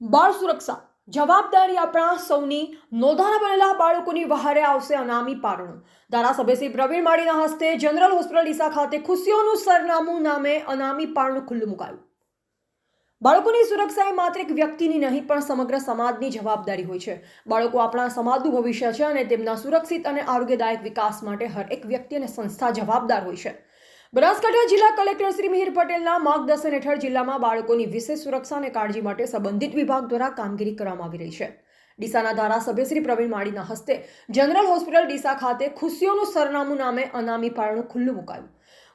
બાળ સુરક્ષા. જવાબદારી આપણા સૌની નોંધાના બનેલા બાળકોની વહારે આવશે અનામી પારણું. ધારાસભ્ય શ્રી પ્રવીણ માળીના હસ્તે જનરલ હોસ્પિટલ ડીસા ખાતે ખુશીઓનું સરનામું નામે અનામી પારણું ખુલ્લું મુકાયું. બાળકોની સુરક્ષા એ માત્ર એક વ્યક્તિની નહીં, પણ સમગ્ર સમાજની જવાબદારી હોય છે. બાળકો આપણા સમાજનું ભવિષ્ય છે અને તેમના સુરક્ષિત અને આરોગ્યદાયક વિકાસ માટે હર એક વ્યક્તિ અને સંસ્થા જવાબદાર હોય છે. બનાસકાંઠા જિલ્લા કલેક્ટર શ્રી મિહિર પટેલના માર્ગદર્શન હેઠળ જિલ્લામાં બાળકોની વિશેષ સુરક્ષા અને કાળજી માટે સંબંધિત વિભાગ દ્વારા કામગીરી કરવામાં આવી રહી છે. ડીસાના ધારાસભ્ય શ્રી પ્રવીણ માળીના હસ્તે જનરલ હોસ્પિટલ ડીસા ખાતે ખુશીઓનું સરનામું નામે અનામી પાળણું ખુલ્લું મુકાયું.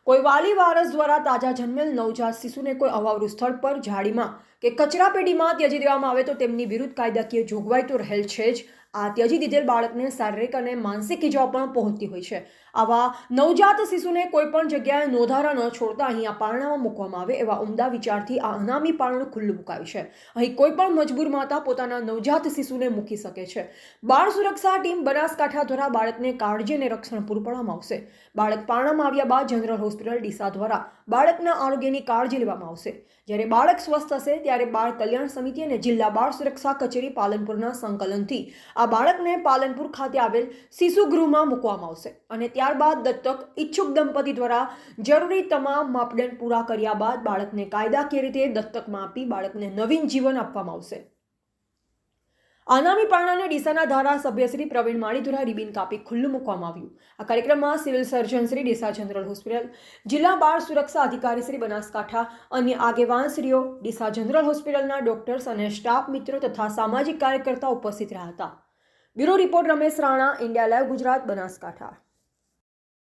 કોઈ વાલી વારસ દ્વારા તાજા જન્મેલ નવજાત શિશુને કોઈ અવાવરું સ્થળ પર ઝાડીમાં કે કચરા પેટીમાં ત્યજી દેવામાં આવે તો તેમની વિરુદ્ધ કાયદાકીય જોગવાઈ તો રહેલ છે જ. આ ત્યજી દીધેલ બાળકને શારીરિક અને માનસિક ઇજાઓ પણ પહોંચતી હોય છે. આવા નવજાત શિશુને કોઈ પણ જગ્યાએ નોંધારા ન છોડતા અહીં આ પારણામાં મૂકવામાં આવે એવા ઉમદા વિચારથી આ અનામી પારણું ખુલ્લું મુકાયું છે. અહીં કોઈ પણ મજબૂર માતા પોતાના નવજાત શિશુને મૂકી શકે છે. બાળ સુરક્ષા ટીમ બનાસકાંઠા દ્વારા બાળકને કાળજી અને રક્ષણ પૂરું પાડવામાં આવશે. બાળક પારણામાં આવ્યા બાદ જનરલ હોસ્પિટલ ડીસા દ્વારા બાળકના આરોગ્યની કાળજી લેવામાં આવશે. જ્યારે બાળક સ્વસ્થ હશે ત્યારે બાળ કલ્યાણ સમિતિ અને જિલ્લા બાળ સુરક્ષા કચેરી પાલનપુરના સંકલનથી આ બાળકને પાલનપુર ખાતે આવેલ શિશુ ગૃહમાં મૂકવામાં આવશે અને ત્યારબાદ દત્તક ઈચ્છુક દંપતી દ્વારા જરૂરી તમામ માપદંડ પૂરા કર્યા બાદ બાળકને કાયદાકીય રીતે દત્તકમાં આપી બાળકને નવીન જીવન આપવામાં આવશે. આનામી પારણાને ડીસાના ધારાસભ્ય શ્રી પ્રવીણ માળીધુરા રિબિન કાપી ખુલ્લું મૂકવામાં આવ્યું. આ કાર્યક્રમમાં civil surgeon Shri Deesa general hospital, જિલ્લા બાળ સુરક્ષા અધિકારી શ્રી બનાસકાંઠા, અન્ય આગેવાનશ્રીઓ ડીસા જનરલ હોસ્પિટલના ડોક્ટર્સ અને સ્ટાફ મિત્રો તથા સામાજિક કાર્યકર્તા ઉપસ્થિત રહ્યા હતા. Bureau report Ramesh Rana India live Gujarat Banaskantha.